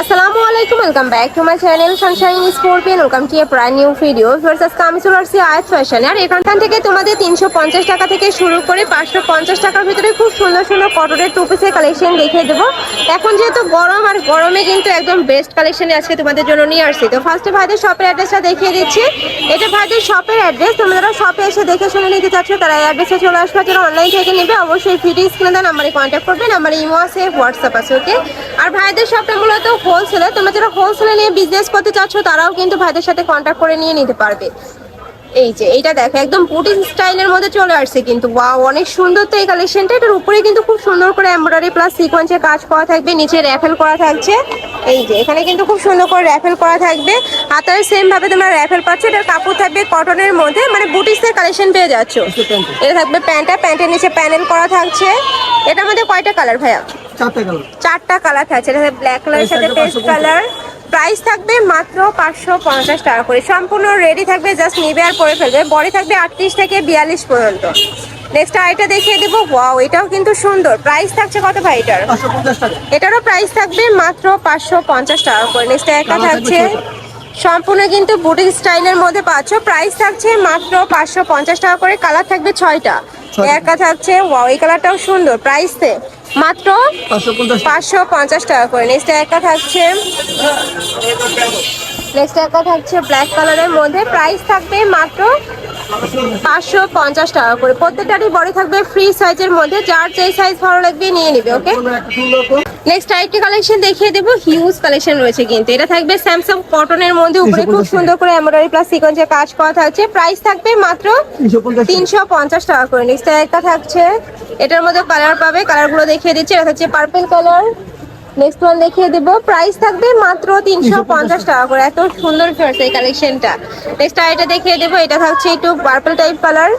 আসসালামু আলাইকুম welcome back to my channel Sunshine Scorpion welcome to a brand new video first আজকে আমি চলে আসছি আয়াত ফ্যাশনে আর এখানখান থেকে তোমাদের তিনশো পঞ্চাশ টাকা থেকে শুরু করে পাঁচশো পঞ্চাশ টাকার ভিতরে খুব সুন্দর সুন্দর কটনের টু পিসের কালেকশন দেখিয়ে দেবো। এখন যেহেতু গরম আর গরমে কিন্তু একদম বেস্ট কালেকশনে আজকে তোমাদের জন্য নিয়ে আসছি। তো ফার্স্টে ভাইদের শপের অ্যাড্রেসটা দেখিয়ে দিচ্ছি। এটা ভাইদের শপের অ্যাড্রেস তোমরা যারা শপে এসে দেখে শুনে নিতে চাচ্ছ, তারা এই অ্যাড্রেসে চলে আসবে। যারা অনলাইন থেকে নেবে, অবশ্যই ভিডিও স্ক্রিনে দেওয়া নাম্বারে কন্ট্যাক্ট করবে। নাম্বারে ইমো আছে হোয়াটসঅ্যাপ আছে ওকে আর ভাইদের শপটা মূলত হোলসেলে তোমরা যারা হোলসেলে নিয়ে বিজনেস করতে চাচ্ছ তারাও কিন্তু ভাইদের সাথে কন্ট্যাক্ট করে নিয়ে নিতে পারবে। এই যে এইটা দেখো একদম বুটিক স্টাইলের মধ্যে চলে আসছে কিন্তু। ওয়াও অনেক সুন্দর তো এই কালেকশনটা এটার উপরে কিন্তু খুব সুন্দর করে এমব্রয়ডারি প্লাস সিকোয়েন্সের কাজ করা থাকবে নিচে র্যাফেল করা থাকছে। এই যে এখানে কিন্তু খুব সুন্দর করে র্যাফেল করা থাকবে। হাতায় সেম ভাবে তোমরা র্যাফেল পাচ্ছ এটার কাপড় থাকবে কটনের মধ্যে মানে বুটিক্সের কালেকশন পেয়ে যাচ্ছ। এটা থাকবে প্যান্টটা প্যান্টের নিচে প্যানেল করা থাকছে। এটার মধ্যে কয়টা কালার ভাইয়া? চারটে কালার চারটা কালার থাকছে। এটা ব্ল্যাক কালারের সাথে পেস্ট কালার প্রাইস থাকবে মাত্র পাঁচশো পঞ্চাশ টাকা করে। সম্পূর্ণ রেডি থাকবে জাস্ট নিবে আর পরে ফেলবে। বডি থাকবে আটত্রিশ থেকে বিয়াল্লিশ পর্যন্ত। নেক্সট আইটা দেখিয়ে দেবো। ওয়াও এটাও কিন্তু সুন্দর। প্রাইস থাকছে কত ভাই এটার? এটারও প্রাইস থাকবে মাত্র পাঁচশো পঞ্চাশ টাকা করে। নেক্সট একটা থাকছে সম্পূর্ণ কিন্তু বুটিক স্টাইলের মধ্যে পাচ্ছ। প্রাইস থাকছে মাত্র পাঁচশো পঞ্চাশ টাকা করে। কালার থাকবে ছয়টা। একটা থাকছে ওয়াও এই কালারটাও সুন্দর প্রাইস মাত্র পাঁচশো পঞ্চাশ। টাকা পাঁচশো পঞ্চাশ টাকা করে। নেক্সট একা থাকছে নেক্সট একা থাকছে ব্ল্যাক কালারের মধ্যে। প্রাইস থাকবে মাত্র পাঁচশো পঞ্চাশ টাকা করে। প্রত্যেকটারই বডি থাকবে ফ্রি সাইজের মধ্যে। যার যেই সাইজ ভালো লাগবে নিয়ে নিবে ওকে নেক্সট আরেকটি কালেকশন দেখিয়ে দেবো। হিউজ কালেকশন রয়েছে কিন্তু। এটা থাকবে স্যামসাং কটনের মধ্যে। উপরে খুব সুন্দর করে এমব্রয়ডারি প্লাস সিকোয়েন্সের কাজ করা থাকছে। প্রাইস থাকবে মাত্র তিনশো পঞ্চাশ টাকা। তিনশো পঞ্চাশ টাকা করে। নেক্সট একটা থাকছে। এটার মধ্যে কালার পাবে। কালারগুলো দেখিয়ে দিচ্ছি। এটা হচ্ছে পার্পল কালার নেক্সট ওয়ান দেখিয়ে দেবো। প্রাইস থাকবে মাত্র তিনশো পঞ্চাশ টাকা করে। এত সুন্দর ফেয়ার্স এই কালেকশনটা নেক্সট আর এটা দেখিয়ে দেবো। এটা থাকছে একটু purple type colour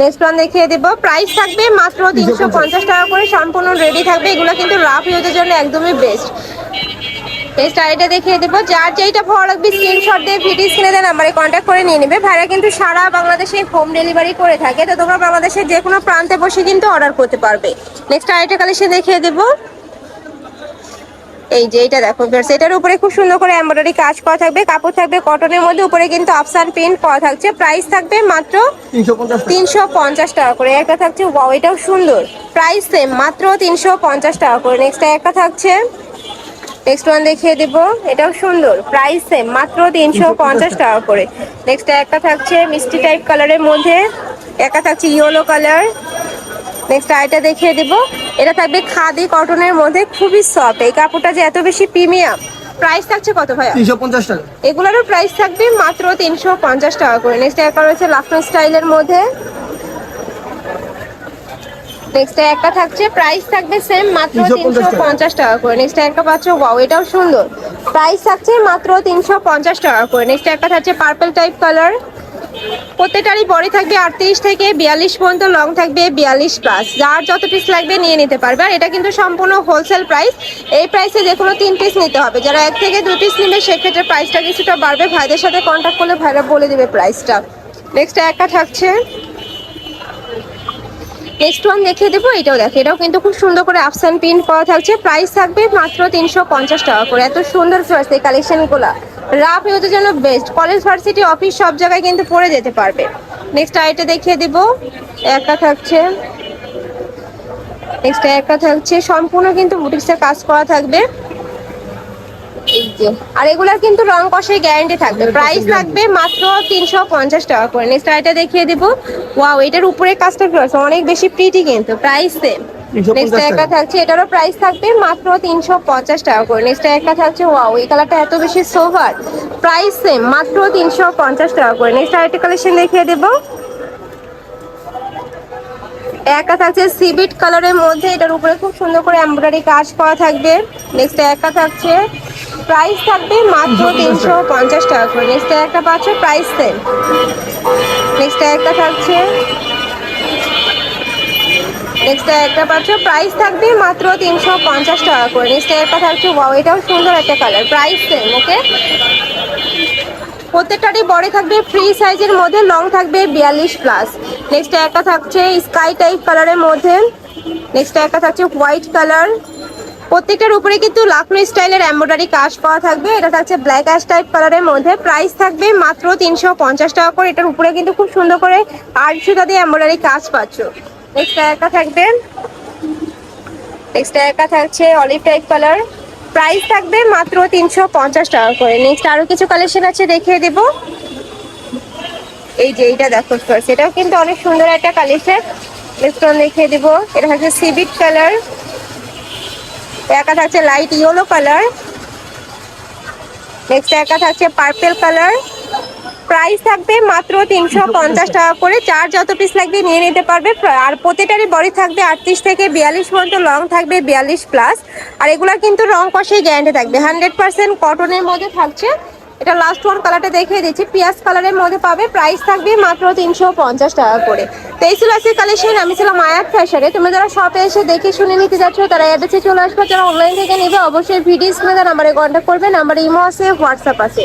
next one দেখিয়ে দেবো। প্রাইস থাকবে মাত্র তিনশো পঞ্চাশ। টাকা করে। সম্পূর্ণ রেডি থাকবে। এগুলো কিন্তু রাফ ইউজের জন্য একদমই বেস্ট নেক্সট আইটা দেখিয়ে দেবো। যার যেইটা ভালো লাগবে স্ক্রিনশট দিয়ে ভিডিও স্ক্রিনে দেন নাম্বারে কন্ট্যাক্ট করে নিয়ে নেবে। ভাইরা কিন্তু সারা বাংলাদেশে হোম ডেলিভারি করে থাকে। তো তোমরা বাংলাদেশের যে কোনো প্রান্তে বসে কিন্তু অর্ডার করতে পারবে। নেক্সট আইটা কালেকশন দেখিয়ে দেবো। এই যে এটা দেখো ভিউয়ার্স এটার উপরে খুব সুন্দর করে এমব্রয়ডারি কাজ করা থাকবে কাপড় থাকবে কটনের মধ্যে উপরে কিন্তু আফসান প্রিন্ট করা থাকছে প্রাইস থাকবে মাত্র তিনশো পঞ্চাশ টাকা। তিনশো পঞ্চাশ টাকা করে একটা থাকছে ওয়াও এটাও সুন্দর। প্রাইস সেম মাত্র তিনশো পঞ্চাশ টাকা করে। নেক্সট একটা থাকছে নেক্সট ওয়ান দেখিয়ে দেবো এটাও সুন্দর প্রাইস সেম মাত্র তিনশো পঞ্চাশ টাকা করে। নেক্সট একটা থাকছে মিষ্টি টাইপ কালারের মধ্যে একটা থাকছে ইয়েলো কালার নেক্সট আইটা দেখিয়ে দেবো। এটা থাকবে খাদি কটনের মধ্যে খুবই সফট এই কাপড়টা যে এত বেশি প্রিমিয়াম প্রাইস থাকছে কত ভাইয়া? তিনশো পঞ্চাশ টাকা। এগুলোরও প্রাইস থাকবে মাত্র তিনশো পঞ্চাশ টাকা করে। নেক্সট একটা রয়েছে লাফটন স্টাইলের মধ্যে। নেক্সট একটা থাকছে প্রাইস থাকবে সেম মাত্র 350 তিনশো পঞ্চাশ টাকা করে। নেক্সট একটা পাচ্ছ ওয়াও এটাও সুন্দর। প্রাইস থাকছে মাত্র তিনশো পঞ্চাশ টাকা করে। নেক্সট একটা থাকছে পার্পল টাইপ কালার প্রত্যেকটারই বডি থাকবে আটত্রিশ থেকে বিয়াল্লিশ পর্যন্ত, লং থাকবে বিয়াল্লিশ প্লাস যার যত পিস লাগবে নিয়ে নিতে পারবে। আর এটা কিন্তু সম্পূর্ণ হোলসেল প্রাইস এই প্রাইসে যে কোনো তিন পিস নিতে হবে। যারা এক থেকে দু পিস নেবে, সেক্ষেত্রে প্রাইসটা কিছুটা বাড়বে। ভাইদের সাথে কন্ট্যাক্ট করলে ভাইরা বলে দেবে প্রাইসটা নেক্সট একটা থাকছে। নেক্সট ওয়ান দেখিয়ে দেবো, এটাও দেখো। এটাও কিন্তু খুব সুন্দর করে আফসান প্রিন্ট করা থাকছে। প্রাইস থাকবে মাত্র তিনশো পঞ্চাশ টাকা করে। এত সুন্দর ফ্লার্স এই কালেকশনগুলো রাফ ইউজের জন্য বেস্ট কলেজ ভার্সিটি অফিস সব জায়গায় কিন্তু পরে যেতে পারবে। নেক্সট আইটা দেখিয়ে দেবো। একটা থাকছে। নেক্সট একটা থাকছে। সম্পূর্ণ কিন্তু বুটিক্সের কাজ করা থাকবে। এই যে। আর এগুলার কিন্তু রং কষে গ্যারান্টি থাকবে। প্রাইস থাকবে মাত্র তিনশো পঞ্চাশ টাকা করে। নেক্সট আইটা দেখিয়ে দেবো। ওয়াও এটার উপরে কাজটা অনেক বেশি প্রিটি কিন্তু। প্রাইস সেম 350 নেক্সট একটা থাকছে এটারও প্রাইস থাকবে মাত্র তিনশো পঞ্চাশ টাকা করে। নেক্সট একটা থাকছে ওয়াও এই কালারটা এত বেশি সোভার প্রাইস সেম মাত্র তিনশো পঞ্চাশ টাকা করে। নেক্সট আরেকটা কালেকশন দেখিয়ে দেবো। একটা থাকছে সিবিট কালারের মধ্যে এটার উপরে খুব সুন্দর করে এমব্রয়ডারি কাজ করা থাকবে। নেক্সট একটা থাকছে প্রাইস থাকবে মাত্র তিনশো পঞ্চাশ টাকা। করে। নেক্সট একটা পাচ্ছ প্রাইস সেম নেক্সট একটা থাকছে নেক্সট একটা পাচ্ছ প্রাইস থাকবে মাত্র তিনশো পঞ্চাশ টাকা করে। নেক্সট একটা থাকছে ওয়াও এটাও সুন্দর একটা কালার প্রাইস সেম ওকে প্রত্যেকটারই বডি থাকবে ফ্রি সাইজের মধ্যে লং থাকবে বিয়াল্লিশ প্লাস নেক্সট একটা থাকছে স্কাই টাইপ কালারের মধ্যে। নেক্সট একটা থাকছে হোয়াইট কালার প্রত্যেকটার উপরে কিন্তু লাখনো স্টাইলের এমব্রয়ডারি কাজ করা থাকবে। এটা থাকছে ব্ল্যাক অ্যাশ টাইপ কালারের মধ্যে। প্রাইস থাকবে মাত্র তিনশো পঞ্চাশ টাকা করে। এটার উপরে কিন্তু খুব সুন্দর করে সুতা দিয়ে এমব্রয়ডারি কাজ পাচ্ছ। নেক্সট একা থাকবে। নেক্সট একা থাকছে অলিভ টাইপ কালার প্রাইস থাকবে মাত্র তিনশো পঞ্চাশ টাকা করে। নেক্সট আরও কিছু কালেকশন আছে, দেখিয়ে দেবো। এই যে এইটা দেখো ফার্স্ট এটাও কিন্তু অনেক সুন্দর একটা কালেকশন নেক্সট দেখিয়ে দিব। এটা হচ্ছে সিভিট কালার একা থাকছে লাইট ইয়েলো কালার নেক্সট একা থাকছে পার্পেল কালার প্রাইস থাকবে মাত্র তিনশো পঞ্চাশ টাকা করে। চার যত পিস লাগবে নিয়ে নিতে পারবে। আর প্রতিটারই বডি থাকবে আটত্রিশ থেকে বিয়াল্লিশ পর্যন্ত লং থাকবে বিয়াল্লিশ প্লাস আর এগুলা কিন্তু রং কষেই গ্যারান্টি থাকবে। হান্ড্রেড পার্সেন্ট কটনের মধ্যে থাকছে। এটা লাস্ট ওয়ান কালারটা দেখিয়ে দিচ্ছি। পিয়াজ কালারের মধ্যে পাবে। প্রাইস থাকবে মাত্র তিনশো পঞ্চাশ টাকা করে। তো এই ছিল কালেকশন আমি ছিলাম আয়াত ফ্যাশনে তুমি যারা শপে এসে দেখে শুনে নিতে যাচ্ছ, তারা অ্যাড্রেসে চলে আসবে। যারা অনলাইন থেকে নেবে, অবশ্যই ভিডিও স্ক্রিনে নাম্বারে কন্ট্যাক্ট করবে। নাম্বারে ইমো আছে হোয়াটসঅ্যাপ আছে।